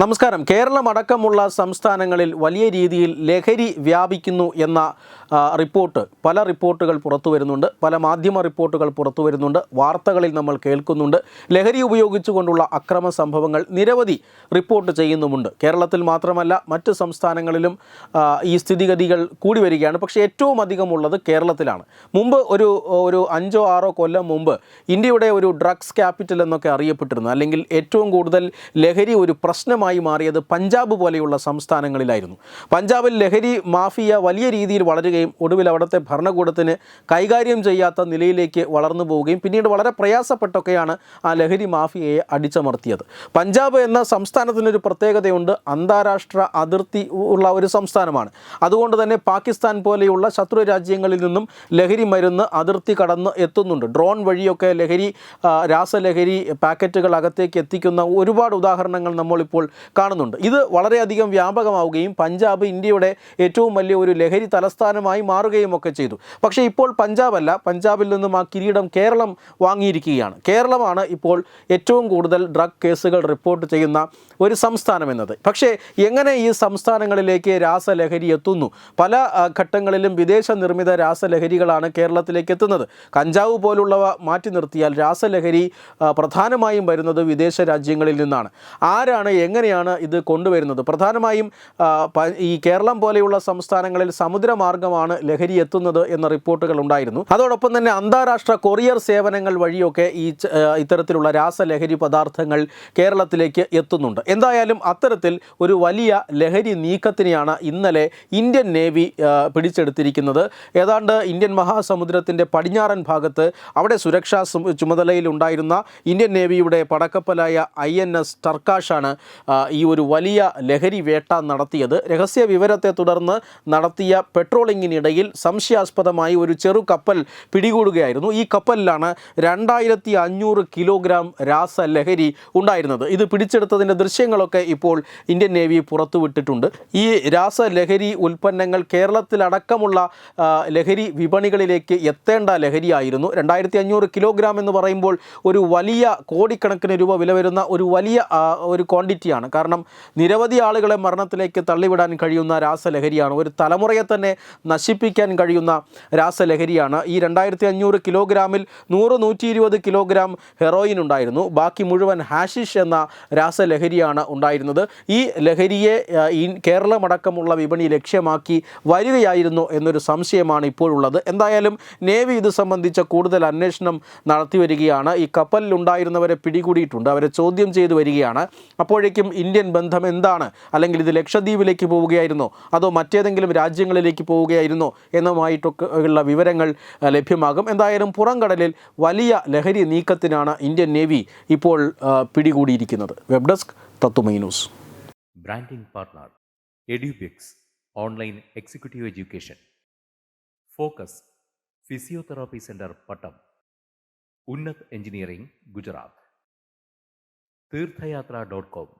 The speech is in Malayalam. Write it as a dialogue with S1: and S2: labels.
S1: നമസ്കാരം. കേരളം അടക്കമുള്ള സംസ്ഥാനങ്ങളിൽ വലിയ രീതിയിൽ ലഹരി വ്യാപിക്കുന്നു എന്ന റിപ്പോർട്ട് പല റിപ്പോർട്ടുകൾ പുറത്തു വരുന്നുണ്ട്. പല മാധ്യമ റിപ്പോർട്ടുകൾ പുറത്തു വരുന്നുണ്ട്. വാർത്തകളിൽ നമ്മൾ കേൾക്കുന്നുണ്ട്. ലഹരി ഉപയോഗിച്ചുകൊണ്ടുള്ള അക്രമ സംഭവങ്ങൾ നിരവധി റിപ്പോർട്ട് ചെയ്യുന്നുമുണ്ട്. കേരളത്തിൽ മാത്രമല്ല മറ്റ് സംസ്ഥാനങ്ങളിലും ഈ സ്ഥിതിഗതികൾ കൂടി വരികയാണ്. പക്ഷേ ഏറ്റവും അധികമുള്ളത് കേരളത്തിലാണ്. മുമ്പ് ഒരു ഒരു അഞ്ചോ ആറോ കൊല്ലം മുമ്പ് ഇന്ത്യയുടെ ഒരു ഡ്രഗ്സ് ക്യാപിറ്റൽ എന്നൊക്കെ അറിയപ്പെട്ടിരുന്നു. അല്ലെങ്കിൽ ഏറ്റവും കൂടുതൽ ലഹരി ഒരു പ്രശ്നമായി മാറിയത് പഞ്ചാബ് പോലെയുള്ള സംസ്ഥാനങ്ങളിലായിരുന്നു. പഞ്ചാബിൽ ലഹരി മാഫിയ വലിയ രീതിയിൽ വളരുകയും ഒടുവിൽ അവിടുത്തെ ഭരണകൂടത്തിന് കൈകാര്യം ചെയ്യാത്ത നിലയിലേക്ക് വളർന്നു പോവുകയും പിന്നീട് വളരെ പ്രയാസപ്പെട്ടൊക്കെയാണ് ആ ലഹരി മാഫിയയെ അടിച്ചമർത്തിയത്. പഞ്ചാബ് എന്ന സംസ്ഥാനത്തിനൊരു പ്രത്യേകതയുണ്ട് അന്താരാഷ്ട്ര അതിർത്തി ഉള്ള ഒരു സംസ്ഥാനമാണ്. അതുകൊണ്ട് തന്നെ പാകിസ്ഥാൻ പോലെയുള്ള ശത്രു രാജ്യങ്ങളിൽ നിന്നും ലഹരി മരുന്ന് അതിർത്തി കടന്ന് എത്തുന്നുണ്ട്. ഡ്രോൺ വഴിയൊക്കെ ലഹരി രാസലഹരി പാക്കറ്റുകൾ അകത്തേക്ക് എത്തിക്കുന്ന ഒരുപാട് ഉദാഹരണങ്ങൾ നമ്മളിപ്പോൾ കാണുന്നുണ്ട്. ഇത് വളരെയധികം വ്യാപകമാവുകയും പഞ്ചാബ് ഇന്ത്യയുടെ ഏറ്റവും വലിയ ഒരു ലഹരി തലസ്ഥാനമായി മാറുകയും ഒക്കെ ചെയ്തു. പക്ഷേ ഇപ്പോൾ പഞ്ചാബല്ല പഞ്ചാബിൽ നിന്നും ആ കിരീടം കേരളം വാങ്ങിയിരിക്കുകയാണ്. കേരളമാണ് ഇപ്പോൾ ഏറ്റവും കൂടുതൽ ഡ്രഗ് കേസുകൾ റിപ്പോർട്ട് ചെയ്യുന്ന ഒരു സംസ്ഥാനം എന്നത്. പക്ഷേ എങ്ങനെ ഈ സംസ്ഥാനങ്ങളിലേക്ക് രാസലഹരി എത്തുന്നു? പല ഘട്ടങ്ങളിലും വിദേശ നിർമ്മിത രാസലഹരികളാണ് കേരളത്തിലേക്ക് എത്തുന്നത്. കഞ്ചാവ് പോലുള്ളവ മാറ്റി നിർത്തിയാൽ രാസലഹരി പ്രധാനമായും വരുന്നത് വിദേശ രാജ്യങ്ങളിൽ നിന്നാണ്. ആരാണ് എങ്ങനെയാണ് ഇത് കൊണ്ടുവരുന്നത്? പ്രധാനമായും ഈ കേരളം പോലെയുള്ള സംസ്ഥാനങ്ങളിൽ സമുദ്രമാർഗമാണ് ലഹരി എത്തുന്നത് എന്ന റിപ്പോർട്ടുകൾ ഉണ്ടായിരുന്നു. അതോടൊപ്പം തന്നെ അന്താരാഷ്ട്ര കൊറിയർ സേവനങ്ങൾ വഴിയൊക്കെ ഈ ഇത്തരത്തിലുള്ള രാസലഹരി പദാർത്ഥങ്ങൾ കേരളത്തിലേക്ക് എത്തുന്നുണ്ട്. എന്തായാലും അത്തരത്തിൽ ഒരു വലിയ ലഹരി നീക്കത്തിനെയാണ് ഇന്നലെ ഇന്ത്യൻ നേവി പിടിച്ചെടുത്തിരിക്കുന്നത്. ഏതാണ്ട് ഇന്ത്യൻ മഹാസമുദ്രത്തിന്റെ പടിഞ്ഞാറൻ ഭാഗത്ത് അവിടെ സുരക്ഷാ ചുമതലയിലുണ്ടായിരുന്ന ഇന്ത്യൻ നേവിയുടെ പടക്കപ്പലായ ഐ എൻ എസ് ടർക്കാഷാണ് ഈ ഒരു വലിയ ലഹരി വേട്ട നടത്തിയത്. രഹസ്യ വിവരത്തെ തുടർന്ന് നടത്തിയ പെട്രോളിങ്ങിനിടയിൽ സംശയാസ്പദമായി ഒരു ചെറു കപ്പൽ പിടികൂടുകയായിരുന്നു. ഈ കപ്പലിലാണ് രണ്ടായിരത്തി അഞ്ഞൂറ് കിലോഗ്രാം രാസലഹരി ഉണ്ടായിരുന്നത്. ഇത് പിടിച്ചെടുത്തതിന്റെ ദൃശ്യങ്ങളൊക്കെ ഇപ്പോൾ ഇന്ത്യൻ നേവി പുറത്തുവിട്ടിട്ടുണ്ട്. ഈ രാസ ലഹരി ഉൽപ്പന്നങ്ങൾ കേരളത്തിലടക്കമുള്ള ലഹരി വിപണികളിലേക്ക് എത്തേണ്ട ലഹരിയായിരുന്നു. രണ്ടായിരത്തി അഞ്ഞൂറ് കിലോഗ്രാം എന്ന് പറയുമ്പോൾ ഒരു വലിയ കോടിക്കണക്കിന് രൂപ വില വരുന്ന ഒരു വലിയ ഒരു ക്വാണ്ടിറ്റിയാണ്. കാരണം നിരവധി ആളുകളെ മരണത്തിലേക്ക് തള്ളിവിടാൻ കഴിയുന്ന രാസലഹരിയാണ്. ഒരു തലമുറയെ തന്നെ നശിപ്പിക്കാൻ കഴിയുന്ന രാസലഹരിയാണ്. ഈ രണ്ടായിരത്തി അഞ്ഞൂറ് കിലോഗ്രാമിൽ നൂറ് നൂറ്റി ഇരുപത് കിലോഗ്രാം ഹെറോയിൻ ഉണ്ടായിരുന്നു. ബാക്കി മുഴുവൻ ഹാഷിഷ് എന്ന രാസലഹരിയാണ് ഉണ്ടായിരുന്നത്. ഈ ലഹരിയെ കേരളമടക്കമുള്ള വിപണി ലക്ഷ്യമാക്കി വരികയായിരുന്നു എന്നൊരു സംശയമാണ് ഇപ്പോഴുള്ളത്. എന്തായാലും നേവി ഇത് സംബന്ധിച്ച കൂടുതൽ അന്വേഷണം നടത്തി വരികയാണ് ഈ കപ്പലിലുണ്ടായിരുന്നവരെ പിടികൂടിയിട്ടുണ്ട്. അവരെ ചോദ്യം ചെയ്തു വരികയാണ്. അപ്പോഴേക്കും ഇന്ത്യൻ ബന്ധം എന്താണ്? അല്ലെങ്കിൽ ഇത് ലക്ഷദ്വീപിലേക്ക് പോവുകയായിരുന്നോ? അതോ മറ്റേതെങ്കിലും രാജ്യങ്ങളിലേക്ക് പോവുകയായിരുന്നോ? എന്നുമായിട്ടൊക്കെ ഉള്ള വിവരങ്ങൾ ലഭ്യമാകും. എന്തായാലും പുറംകടലിൽ വലിയ ലഹരി നീക്കത്തിനാണ് ഇന്ത്യൻ നേവി ഇപ്പോൾ പിടികൂടിയിരിക്കുന്നത്. Web desk Tathwamayi news.
S2: Branding partner Edubix online executive education. Focus physiotherapy centre Pattom. Unnat engineering Gujarat. Theerthayathra dot com.